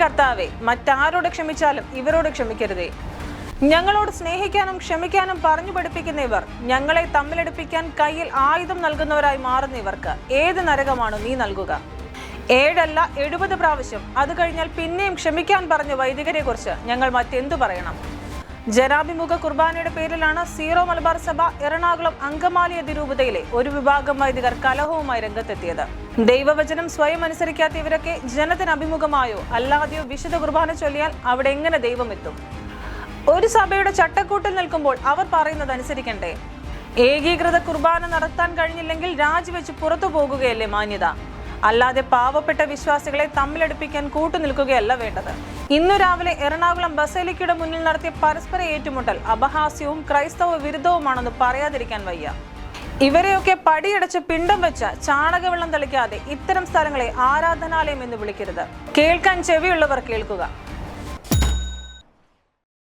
കർത്താവെ മറ്റാരോട് ക്ഷമിച്ചാലും ഇവരോട് ക്ഷമിക്കരുതേ. ഞങ്ങളോട് സ്നേഹിക്കാനും ക്ഷമിക്കാനും പറഞ്ഞു പഠിപ്പിക്കുന്ന ഇവർ ഞങ്ങളെ തമ്മിലെടുപ്പിക്കാൻ കയ്യിൽ ആയുധം നൽകുന്നവരായി മാറുന്ന ഇവർക്ക് ഏത് നരകമാണ് നീ നൽകുക? ഏഴല്ല എഴുപത് പ്രാവശ്യം. അത് കഴിഞ്ഞാൽ പിന്നെയും ക്ഷമിക്കാൻ പറഞ്ഞ വൈദികരെ കുറിച്ച് ഞങ്ങൾ മറ്റെന്തു പറയണം? ജനാഭിമുഖ കുർബാനയുടെ പേരിലാണ് സീറോ മലബാർ സഭ എറണാകുളം അങ്കമാലി അതിരൂപതയിലെ ഒരു വിഭാഗം വൈദികർ കലഹവുമായി രംഗത്തെത്തിയത്. ദൈവവചനം സ്വയം അനുസരിക്കാത്ത ഇവരൊക്കെ ജനത്തിന് അഭിമുഖമായോ അല്ലാതെയോ വിശുദ്ധ കുർബാന ചൊല്ലിയാൽ അവിടെ എങ്ങനെ ദൈവം എത്തും? ഒരു സഭയുടെ ചട്ടക്കൂട്ടിൽ നിൽക്കുമ്പോൾ അവർ പറയുന്നത് അനുസരിക്കണ്ടേ? ഏകീകൃത കുർബാന നടത്താൻ കഴിഞ്ഞില്ലെങ്കിൽ രാജിവെച്ച് പുറത്തു പോകുകയല്ലേ മാന്യത? അല്ലാതെ പാവപ്പെട്ട വിശ്വാസികളെ തമ്മിലടുപ്പിക്കാൻ കൂട്ടുനിൽക്കുകയല്ല വേണ്ടത്. ഇന്നു രാവിലെ എറണാകുളം ബസേലിക്കയുടെ മുന്നിൽ നടത്തിയ പരസ്പര ഏറ്റുമുട്ടൽ അപഹാസ്യവും ക്രൈസ്തവ വിരുദ്ധവുമാണെന്ന് പറയാതിരിക്കാൻ വയ്യ. ഇവരെയൊക്കെ പടിയടച്ച് പിണ്ടം വെച്ച ചാണകവെള്ളം തളിക്കാതെ ഇത്തരം സ്ഥലങ്ങളെ ആരാധനാലയം എന്ന് വിളിക്കരുത്. കേൾക്കാൻ ചെവിയുള്ളവർ കേൾക്കുക.